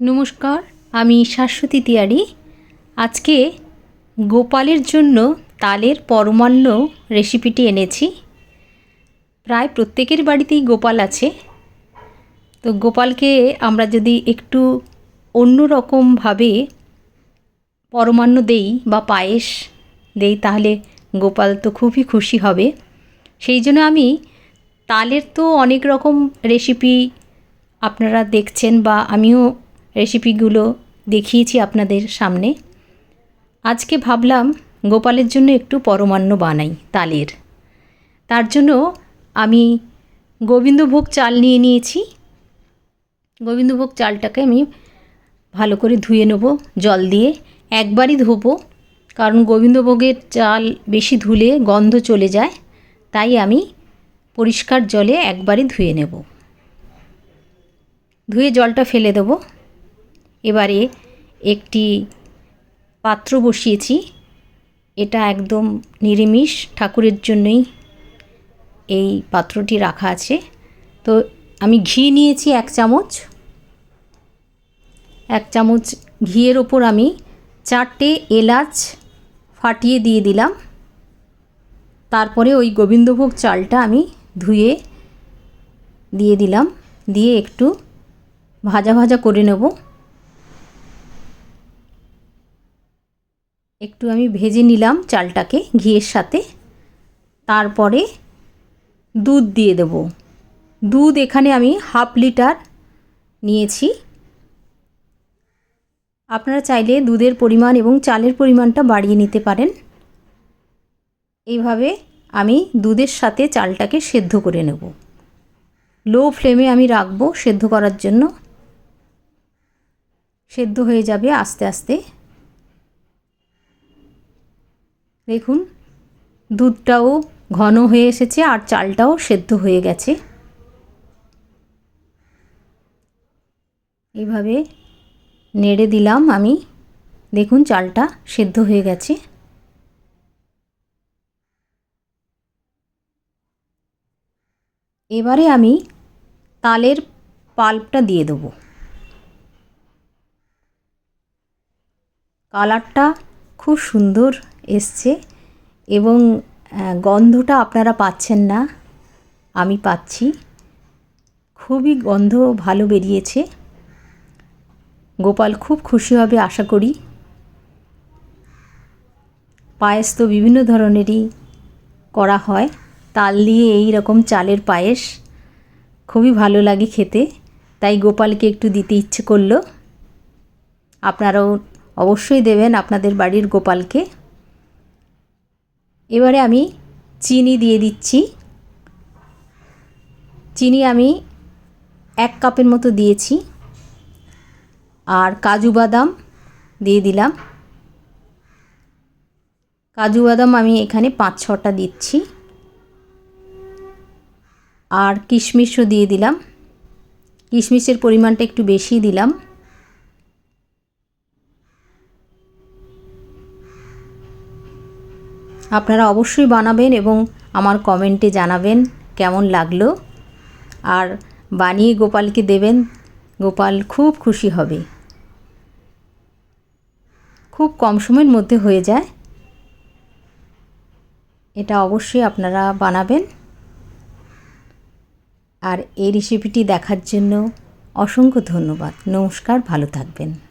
নমস্কার, আমি শাশ্বতী তিয়ারি আজকে গোপালের জন্য তালের পরমান্ন রেসিপিটি এনেছি। প্রায় প্রত্যেকের বাড়িতেই গোপাল আছে। তো গোপালকে আমরা যদি একটু অন্য রকমভাবে পরমান্ন দেই বা পায়েস দেই, তাহলে গোপাল তো খুবই খুশি হবে। সেই জন্য আমি তালের তো অনেক রকম রেসিপি আপনারা দেখছেন বা আমিও রেসিপিগুলো দেখিয়েছি আপনাদের সামনে। আজকে ভাবলাম গোপালের জন্য একটু পরমান্ন বানাই তালের। তার জন্য আমি গোবিন্দভোগ চাল নিয়ে নিয়েছি। গোবিন্দভোগ চালটাকে আমি ভালো করে ধুয়ে নেব জল দিয়ে। একবারই ধোবো, কারণ গোবিন্দভোগের চাল বেশি ধুলে গন্ধ চলে যায়, তাই আমি পরিষ্কার জলে একবারই ধুয়ে নেব। ধুয়ে জলটা ফেলে দেবো। এবারে একটি পাত্র বসিয়েছি। এটা একদম নিরামিষ, ঠাকুরের জন্যই এই পাত্রটি রাখা আছে। তো আমি ঘি নিয়েছি এক চামচ। এক চামচ ঘিয়ের ওপর আমি চারটে এলাচ ফাটিয়ে দিয়ে দিলাম। তারপরে ওই গোবিন্দভোগ চালটা আমি ধুয়ে দিয়ে দিলাম। দিয়ে একটু ভাজা ভাজা করে নেব। একটু আমি ভেজে নিলাম চালটাকে ঘিয়ের সাথে। তারপরে দুধ দিয়ে দেব। দুধ এখানে আমি হাফ লিটার নিয়েছি। আপনারা চাইলে দুধের পরিমাণ এবং চালের পরিমাণটা বাড়িয়ে নিতে পারেন। এইভাবে আমি দুধের সাথে চালটাকে সেদ্ধ করে নেব। লো ফ্লেমে আমি রাখব সেদ্ধ করার জন্য। সেদ্ধ হয়ে যাবে আস্তে আস্তে। দেখুন, দুধটাও ঘন হয়ে এসেছে আর চালটাও সেদ্ধ হয়ে গেছে। এইভাবে নেড়ে দিলাম আমি। দেখুন, চালটা সেদ্ধ হয়ে গেছে। এবারে আমি তালের পাল্পটা দিয়ে দেবো। কালারটা খুব সুন্দর এসছে এবং গন্ধটা আপনারা পাচ্ছেন না, আমি পাচ্ছি। খুবই গন্ধ ভালো বেরিয়েছে। গোপাল খুব খুশি হবে আশা করি। পায়েস তো বিভিন্ন ধরনেরই করা হয়। তাল দিয়ে এই রকম চালের পায়েস খুবই ভালো লাগে খেতে, তাই গোপালকে একটু দিতে ইচ্ছে করল। আপনারাও অবশ্যই দেবেন আপনাদের বাড়ির গোপালকে। এবারে আমি চিনি দিয়ে দিচ্ছি। চিনি আমি এক কাপের মতো দিয়েছি। আর কাজু বাদাম দিয়ে দিলাম। কাজু বাদাম আমি এখানে পাঁচ ছটা দিচ্ছি। আর কিশমিশও দিয়ে দিলাম। কিশমিশের পরিমাণটা একটু বেশি দিলাম। আপনারা অবশ্যই বানাবেন এবং আমার কমেন্টে জানাবেন কেমন লাগল। আর বানিয়ে গোপালকে দেবেন, গোপাল খুব খুশি হবে। খুব কম সময়ের মধ্যে হয়ে যায়। এটা অবশ্যই আপনারা বানাবেন। আর এই রেসিপিটি দেখার জন্য অসংখ্য ধন্যবাদ। নমস্কার, ভালো থাকবেন।